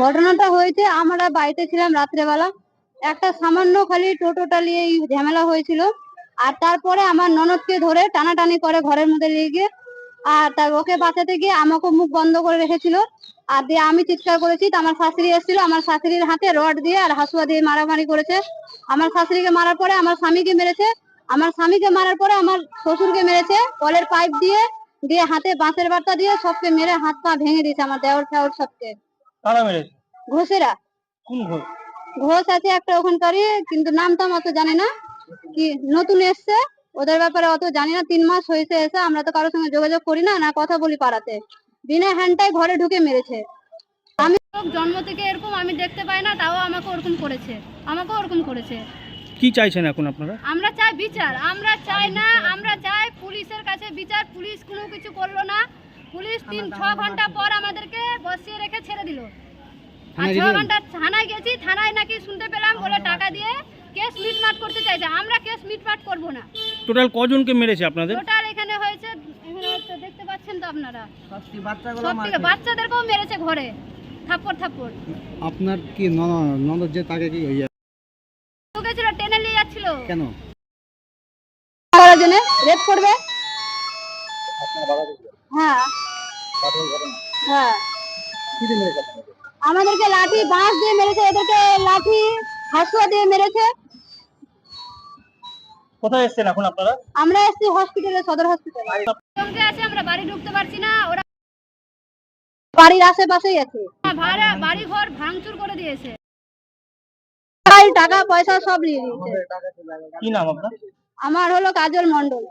ঘটনাটা হয়েছে, আমরা বাড়িতে ছিলাম রাত্রেবেলা। একটা সামান্য খালি টোটোটা নিয়ে ঝামেলা হয়েছিল। আর তারপরে আমার ননদকে ধরে টানাটানি করে ঘরের মধ্যে নিয়ে গিয়ে, আর তার ওকে বাঁচাতে গিয়ে আমাকে মুখ বন্ধ করে রেখেছিল। আর দিয়ে আমি চিৎকার করেছি আমার শাশুড়ি এসেছিল, আমার শাশুড়ির হাতে রড দিয়ে আর হাসুয়া দিয়ে মারামারি করেছে। আমার শাশুড়িকে মারার পরে আমার স্বামীকে মেরেছে, আমার স্বামীকে মারার পরে আমার শ্বশুরকে মেরেছে, কলের পাইপ দিয়ে দিয়ে হাতে বাঁশের বার্তা দিয়ে সবকে মেরে হাত পা ভেঙে দিয়েছে আমার দেওর ফেওর সবকে। কারা মেরেছে? ঘোষেরা। কোন ঘর ঘোষ আছে একটা ওখানকারই কিন্তু নাম টাম অত জানি না। কি নতুন এসছে ওদের ব্যাপারে অত জানি না তিন মাস হয়েছে এসে আমরা তো কারোর সঙ্গে যোগাযোগ করি না না কথা বলি পাড়াতে। বিনা হ্যান্ডটাই ঘরে ঢুকে মেরেছে। আমি জন্ম থেকে এরকম আমি দেখতে পাই না তাও আমাকে ওরকম করেছে। আমাকে ওরকম করেছে। কি চাইছেন এখন আপনারা? আমরা চাই বিচার আমরা চাই না আমরা চাই বিচার পুলিশ কোনো কিছু করল না। পুলিশ তিন ছ ঘণ্টা পর আমাদেরকে বসিয়ে রেখে ছেড়ে দিল। আর ছ ঘণ্টা থানায় গেছি থানায় নাকি শুনতে পেলাম বলে টাকা দিয়ে কেস মিটমাট করতে চাইছে। আমরা কেস মিটমাট করব না। টোটাল কজনকে মেরেছে আপনাদের? টোটাল এখানে হয়েছে এখানে হচ্ছে দেখতে পাচ্ছেন তো আপনারা? বাচ্চাদেরকেও মেরেছে ঘরে থাপ্পড় থাপ্পড়। আপনার কি ননদ যে তাকে কি ইয়ে, তো টেনে নিয়ে যাচ্ছিল। কেন? জন্য রেপ করবে? হ্যাঁ। হ্যাঁ। আমাদেরকে লাঠি বাঁশ দিয়ে মেরেছে এদেরকে লাঠি হাসুয়া দিয়ে মেরেছে। কোথায় এসেছেন এখন আপনারা? আমরা এসেছি হসপিটালে সদর হসপিটালে আছে আমরা বাড়ি ঢুকতে পারছি না ওরা বাড়ির আশেপাশেই আছে। ভাড়া বাড়ি ঘর ভাঙচুর করে দিয়েছে। টাকা পয়সা সব নিয়ে নিয়েছে। কি নাম আপনার? আমার হলো কাজল মন্ডল